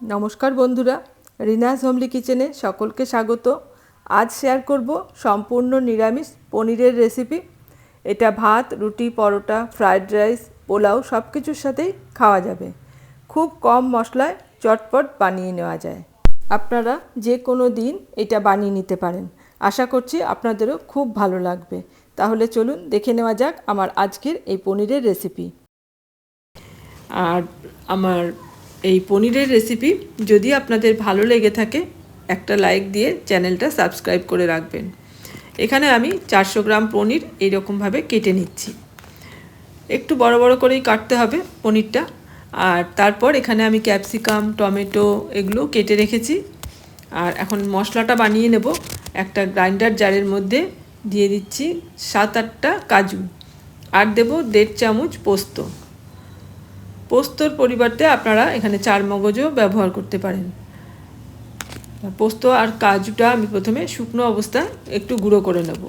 নমস্কার বন্ধুরা রিনাস হোমলি কিচেনে সকলকে স্বাগত। আজ শেয়ার করব সম্পূর্ণ নিরামিষ পনিরের রেসিপি এটা ভাত, রুটি, পরোটা ফ্রায়েড রাইস পোলাও সব কিছুর সাথেই খাওয়া যাবে। খুব কম মশলায় চটপট বানিয়ে নেওয়া যায়। আপনারা যে কোনো দিন এটা বানিয়ে নিতে পারেন। আশা করছি আপনাদেরও খুব ভালো লাগবে। তাহলে চলুন দেখে নেওয়া যাক আমার আজকের এই পনিরের রেসিপি আর আমার এই পনিরের রেসিপি যদি আপনাদের ভালো লেগে থাকে, একটা লাইক দিয়ে চ্যানেলটা সাবস্ক্রাইব করে রাখবেন। এখানে আমি চারশো গ্রাম পনির এইরকমভাবে কেটে নিচ্ছি। একটু বড় বড় করেই কাটতে হবে পনিরটা। আর তারপর এখানে আমি ক্যাপসিকাম টমেটো এগুলো কেটে রেখেছি। আর এখন মশলাটা বানিয়ে নেব। একটা গ্রাইন্ডার জারের মধ্যে দিয়ে দিচ্ছি সাত আটটা কাজু। আর দেবো দেড় চামচ পোস্ত। পোস্তর পরিবর্তে আপনারা এখানে চার মগজও ব্যবহার করতে পারেন। পোস্ত আর কাজুটা আমি প্রথমে শুকনো অবস্থায় একটু গুঁড়ো করে নেব।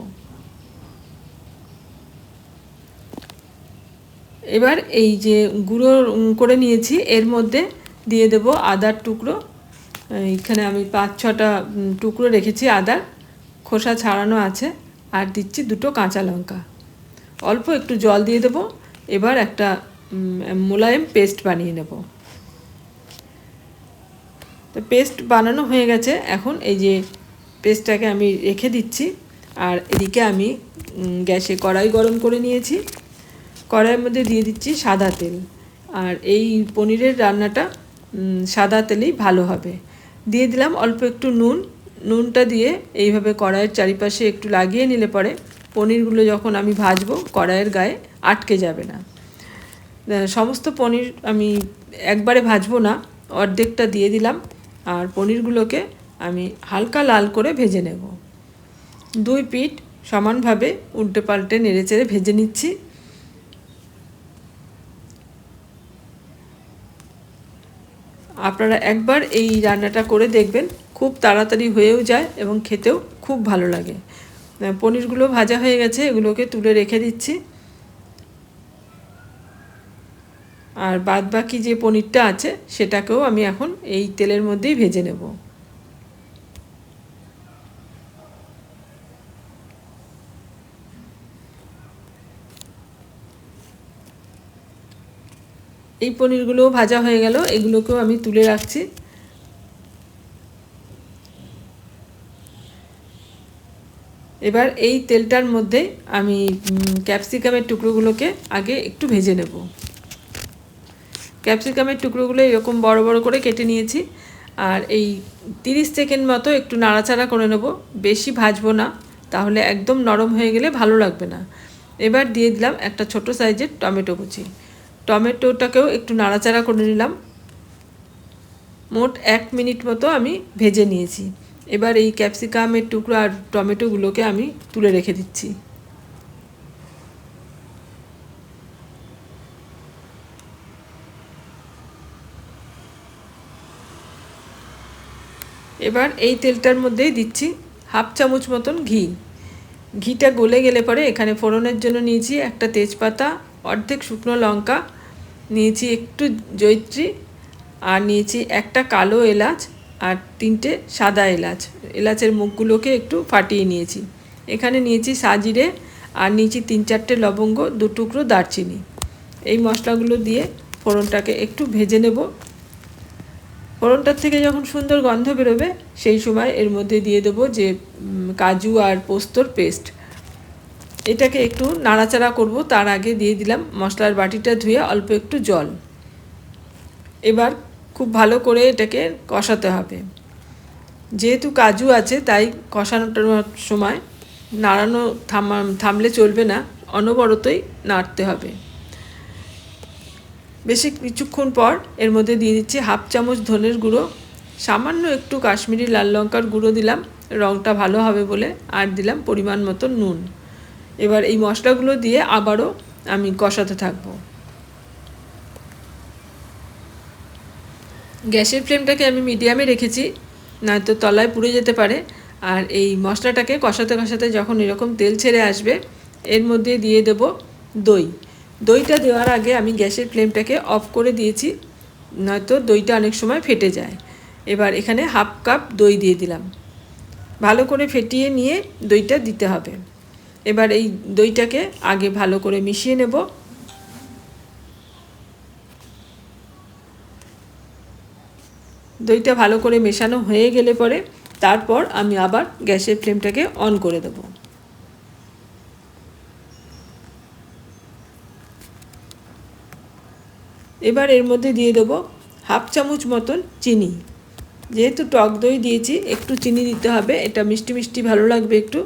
এবার এই যে গুঁড়ো করে নিয়েছি, এর মধ্যে দিয়ে দেব আদার টুকরো। এইখানে আমি পাঁচ ছটা টুকরো রেখেছি আদার। খোসা ছাড়ানো আছে। আর দিচ্ছি দুটো কাঁচা লঙ্কা। অল্প একটু জল দিয়ে দেবো। এবার একটা মোলায়েম পেস্ট বানিয়ে নেব। তো পেস্ট বানানো হয়ে গেছে। এখন এই যে পেস্টটাকে আমি রেখে দিচ্ছি। আর এদিকে আমি গ্যাসে কড়াই গরম করে নিয়েছি। কড়াইয়ের মধ্যে দিয়ে দিচ্ছি সাদা তেল। আর এই পনিরের রান্নাটা সাদা তেলেই ভালো হবে। দিয়ে দিলাম অল্প একটু নুন। নুনটা দিয়ে এইভাবে কড়াইয়ের চারিপাশে একটু লাগিয়ে নিলে পরে পনিরগুলো যখন আমি ভাজবো, কড়াইয়ের গায়ে আটকে যাবে না। সমস্ত পনির আমি একবারে ভাজবো না, অর্ধেকটা দিয়ে দিলাম, আর পনিরগুলোকে আমি হালকা লাল করে ভেজে নেব। দুই পিঠ সমানভাবে উল্টে পাল্টে নেড়ে চেড়ে ভেজে নিচ্ছি। আপনারা একবার এই রান্নাটা করে দেখবেন, খুব তাড়াতাড়ি হয়েও যায় এবং খেতেও খুব ভালো লাগে। পনিরগুলো ভাজা হয়ে গেছে, এগুলোকে তুলে রেখে দিচ্ছি। আর বাদ বাকি যে পনিরটা আছে, সেটাকেও আমি এখন এই তেলের মধ্যেই ভেজে নেব। এই পনিরগুলোও ভাজা হয়ে গেল, এগুলোকেও আমি তুলে রাখছি। এবার এই তেলটার মধ্যে আমি ক্যাপসিকামের টুকরোগুলোকে আগে একটু ভেজে নেব। ক্যাপসিকামের টুকরোগুলো এরকম বড় বড় করে কেটে নিয়েছি। আর এই তিরিশ সেকেন্ড মতো একটু নাড়াচাড়া করে নেব। বেশি ভাজবো না, তাহলে একদম নরম হয়ে গেলে ভালো লাগবে না। এবার দিয়ে দিলাম একটা ছোট সাইজের টমেটো কুচি। টমেটোটাকেও একটু নাড়াচাড়া করে নিলাম। মোট এক মিনিট মতো আমি ভেজে নিয়েছি। এবার এই ক্যাপসিকামের টুকরো আর টমেটোগুলোকে আমি তুলে রেখে দিচ্ছি। এবার এই তেলটার মধ্যেই দিচ্ছি হাফ চামচ মতন ঘি। ঘিটা গলে গেলে পরে এখানে ফোড়নের জন্য নিয়েছি একটা তেজপাতা, অর্ধেক শুকনো লঙ্কা, নিয়েছি একটু জৈত্রী আর নিয়েছি একটা কালো এলাচ আর তিনটে সাদা এলাচ। এলাচের মুখগুলোকে একটু ফাটিয়ে নিয়েছি। এখানে নিয়েছি সাজিরে আর নিয়েছি তিন চারটে লবঙ্গ, দু টুকরো দারচিনি। এই মশলাগুলো দিয়ে ফোড়নটাকে একটু ভেজে নেব। ফোড়নটার থেকে যখন সুন্দর গন্ধ বেরোবে, সেই সময় এর মধ্যে দিয়ে দেবো যে কাজু আর পোস্তর পেস্ট। এটাকে একটু নাড়াচাড়া করব, তার আগে দিয়ে দিলাম মশলার বাটিটা ধুয়ে অল্প একটু জল। এবার খুব ভালো করে এটাকে কষাতে হবে। যেহেতু কাজু আছে, তাই কষানোটার সময় নাড়ানো থামা, থামলে চলবে না, অনবরতই নাড়তে হবে। বেশি কিছুক্ষণ পর এর মধ্যে দিয়ে দিচ্ছি হাফ চামচ ধনের গুঁড়ো, সামান্য একটু কাশ্মীরি লাল লঙ্কার গুঁড়ো দিলাম রঙটা ভালো হবে বলে আর দিলাম পরিমাণ মতো নুন। এবার এই মশলাগুলো দিয়ে আবারও আমি কষাতে থাকব। গ্যাসের ফ্লেমটাকে আমি মিডিয়ামে রেখেছি, নয়তো তলায় পুড়ে যেতে পারে। আর এই মশলাটাকে কষাতে কষাতে যখন এরকম তেল ছেড়ে আসবে, এর মধ্যে দিয়ে দেব দই। দইটা দেওয়ার আগে আমি গ্যাসের ফ্লেমটাকে অফ করে দিয়েছি, নয়তো দইটা অনেক সময় ফেটে যায়। এবার এখানে হাফ কাপ দই দিয়ে দিলাম। ভালো করে ফেটিয়ে নিয়ে দইটা দিতে হবে। এবার এই দইটাকে আগে ভালো করে মিশিয়ে নেব। দইটা ভালো করে মেশানো হয়ে গেলে পরে তারপর আমি আবার গ্যাসের ফ্লেমটাকে অন করে দেবো। এবার এর মধ্যে দিয়ে দেবো হাফ চামচ মতন চিনি। যেহেতু টক দই দিয়েছি, একটু চিনি দিতে হবে। এটা মিষ্টি মিষ্টি ভালো লাগবে একটু।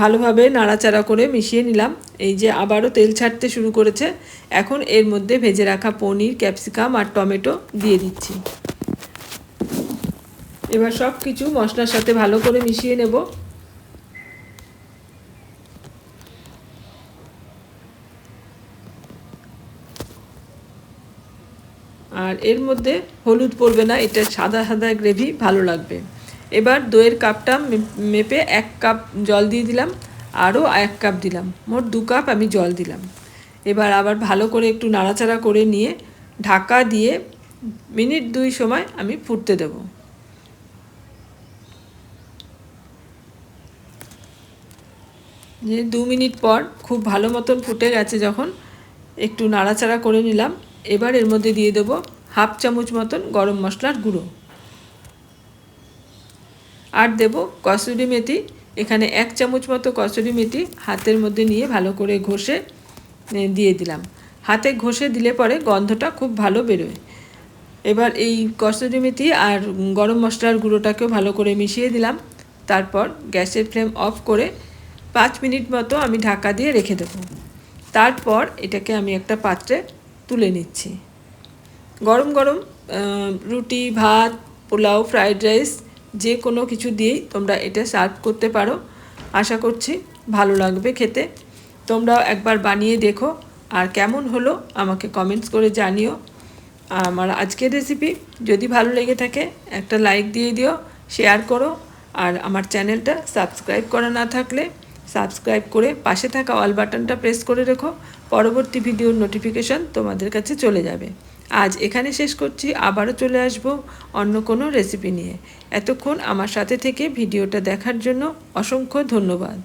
ভালোভাবে নাড়াচাড়া করে মিশিয়ে নিলাম। এই যে আবারও তেল ছাড়তে শুরু করেছে। এখন এর মধ্যে ভেজে রাখা পনির, ক্যাপসিকাম আর টমেটো দিয়ে দিচ্ছি। এবার সব কিছু মশলার সাথে ভালো করে মিশিয়ে নেব। আর এর মধ্যে হলুদ পড়বে না, এটা সাদা সাদা গ্রেভি ভালো লাগবে। এবার দইয়ের কাপটা মেপে এক কাপ জল দিয়ে দিলাম, আরও এক কাপ দিলাম, মোট দু কাপ আমি জল দিলাম। এবার আবার ভালো করে একটু নাড়াচাড়া করে নিয়ে ঢাকা দিয়ে মিনিট দুই সময় আমি ফুটতে দেব। যে দু মিনিট পর খুব ভালো মতন ফুটে গেছে, যখন একটু নাড়াচাড়া করে নিলাম এবার এর মধ্যে দিয়ে দেবো হাফ চামচ মতন গরম মশলার গুঁড়ো। আর দেব কসুরি মেথি, এখানে এক চামচ মতো কসুরি মেথি হাতের মধ্যে নিয়ে ভালো করে ঘষে দিয়ে দিলাম। হাতে ঘষে দিলে পরে গন্ধটা খুব ভালো বেরোয়। এবার এই কসুরি মেথি আর গরম মশলার গুঁড়োটাকেও ভালো করে মিশিয়ে দিলাম। তারপর গ্যাসের ফ্লেম অফ করে পাঁচ মিনিট মতো আমি ঢাকা দিয়ে রেখে দেবো। তারপর এটাকে আমি একটা পাত্রে তুলে নিচ্ছি। গরম গরম রুটি, ভাত, পোলাও, ফ্রাইড রাইস যে কোনো কিছু দিয়েই তোমরা এটা সার্ভ করতে পারো। আশা করছি ভালো লাগবে খেতে। তোমরাও একবার বানিয়ে দেখো আর কেমন হলো আমাকে কমেন্টস করে জানিও। আমার আজকের রেসিপি যদি ভালো লেগে থাকে একটা লাইক দিয়ে দিও শেয়ার করো আর আমার চ্যানেলটা সাবস্ক্রাইব করা না থাকলে সাবস্ক্রাইব করে পাশে থাকা অল বাটনটা প্রেস করে রেখো। পরবর্তী ভিডিওর নোটিফিকেশন তোমাদের কাছে চলে যাবে। আজ এখানে শেষ করছি, আবারও চলে আসব অন্য কোনো রেসিপি নিয়ে। এতক্ষণ আমার সাথে থেকে ভিডিওটা দেখার জন্য অসংখ্য ধন্যবাদ।